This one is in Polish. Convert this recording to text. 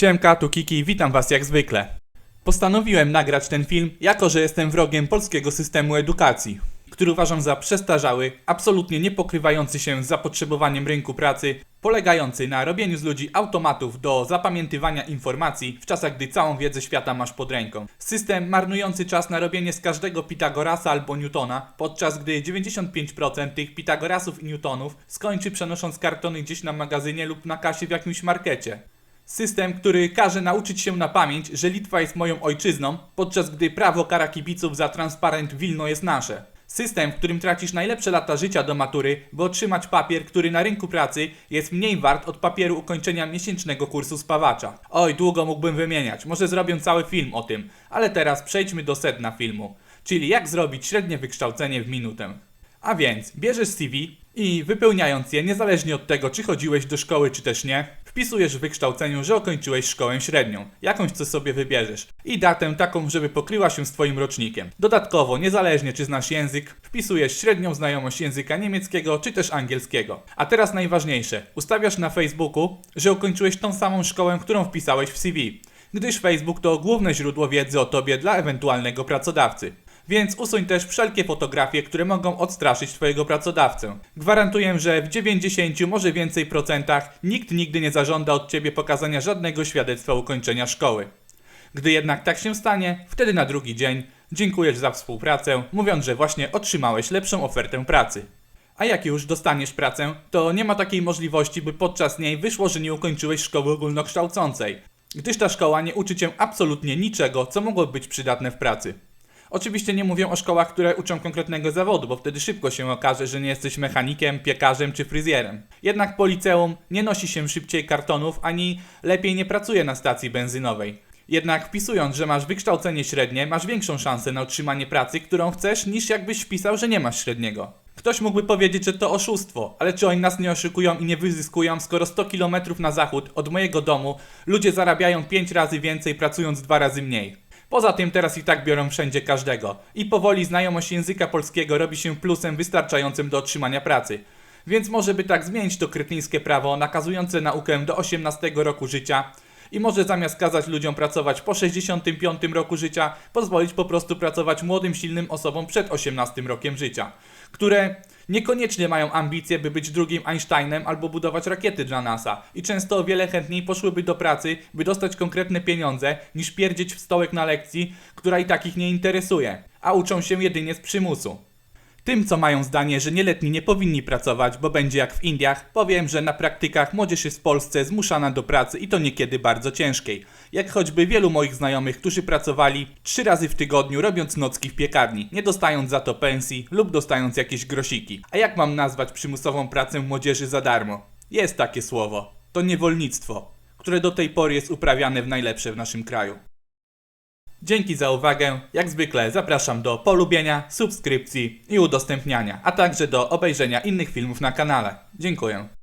Siemka, tu Kiki, witam was jak zwykle. Postanowiłem nagrać ten film, jako że jestem wrogiem polskiego systemu edukacji, który uważam za przestarzały, absolutnie nie pokrywający się z zapotrzebowaniem rynku pracy, polegający na robieniu z ludzi automatów do zapamiętywania informacji w czasach, gdy całą wiedzę świata masz pod ręką. System marnujący czas na robienie z każdego Pitagorasa albo Newtona, podczas gdy 95% tych Pitagorasów i Newtonów skończy przenosząc kartony gdzieś na magazynie lub na kasie w jakimś markecie. System, który każe nauczyć się na pamięć, że Litwa jest moją ojczyzną, podczas gdy prawo kara kibiców za transparent Wilno jest nasze. System, w którym tracisz najlepsze lata życia do matury, by otrzymać papier, który na rynku pracy jest mniej wart od papieru ukończenia miesięcznego kursu spawacza. Oj, długo mógłbym wymieniać, może zrobię cały film o tym, ale teraz przejdźmy do sedna filmu, czyli jak zrobić średnie wykształcenie w minutę. A więc bierzesz CV i wypełniając je, niezależnie od tego, czy chodziłeś do szkoły, czy też nie, wpisujesz w wykształceniu, że ukończyłeś szkołę średnią, jakąś co sobie wybierzesz, i datę taką, żeby pokryła się z Twoim rocznikiem. Dodatkowo, niezależnie czy znasz język, wpisujesz średnią znajomość języka niemieckiego, czy też angielskiego. A teraz najważniejsze, ustawiasz na Facebooku, że ukończyłeś tą samą szkołę, którą wpisałeś w CV, gdyż Facebook to główne źródło wiedzy o Tobie dla ewentualnego pracodawcy. Więc usuń też wszelkie fotografie, które mogą odstraszyć Twojego pracodawcę. Gwarantuję, że w 90, może więcej procentach nikt nigdy nie zażąda od Ciebie pokazania żadnego świadectwa ukończenia szkoły. Gdy jednak tak się stanie, wtedy na drugi dzień dziękujesz za współpracę, mówiąc, że właśnie otrzymałeś lepszą ofertę pracy. A jak już dostaniesz pracę, to nie ma takiej możliwości, by podczas niej wyszło, że nie ukończyłeś szkoły ogólnokształcącej, gdyż ta szkoła nie uczy cię absolutnie niczego, co mogłoby być przydatne w pracy. Oczywiście nie mówię o szkołach, które uczą konkretnego zawodu, bo wtedy szybko się okaże, że nie jesteś mechanikiem, piekarzem czy fryzjerem. Jednak po liceum nie nosi się szybciej kartonów, ani lepiej nie pracuje na stacji benzynowej. Jednak wpisując, że masz wykształcenie średnie, masz większą szansę na otrzymanie pracy, którą chcesz, niż jakbyś wpisał, że nie masz średniego. Ktoś mógłby powiedzieć, że to oszustwo, ale czy oni nas nie oszukują i nie wyzyskują, skoro 100 km na zachód od mojego domu ludzie zarabiają 5 razy więcej, pracując 2 razy mniej. Poza tym teraz i tak biorą wszędzie każdego. I powoli znajomość języka polskiego robi się plusem wystarczającym do otrzymania pracy. Więc może by tak zmienić to kretyńskie prawo nakazujące naukę do 18 roku życia i może zamiast kazać ludziom pracować po 65 roku życia, pozwolić po prostu pracować młodym, silnym osobom przed 18 rokiem życia, które niekoniecznie mają ambicje, by być drugim Einsteinem albo budować rakiety dla NASA i często o wiele chętniej poszłyby do pracy, by dostać konkretne pieniądze, niż pierdzieć w stołek na lekcji, która i tak ich nie interesuje, a uczą się jedynie z przymusu. Tym, co mają zdanie, że nieletni nie powinni pracować, bo będzie jak w Indiach, powiem, że na praktykach młodzież jest w Polsce zmuszana do pracy i to niekiedy bardzo ciężkiej. Jak choćby wielu moich znajomych, którzy pracowali trzy razy w tygodniu, robiąc nocki w piekarni, nie dostając za to pensji lub dostając jakieś grosiki. A jak mam nazwać przymusową pracę młodzieży za darmo? Jest takie słowo. To niewolnictwo, które do tej pory jest uprawiane w najlepsze w naszym kraju. Dzięki za uwagę. Jak zwykle zapraszam do polubienia, subskrypcji i udostępniania, a także do obejrzenia innych filmów na kanale. Dziękuję.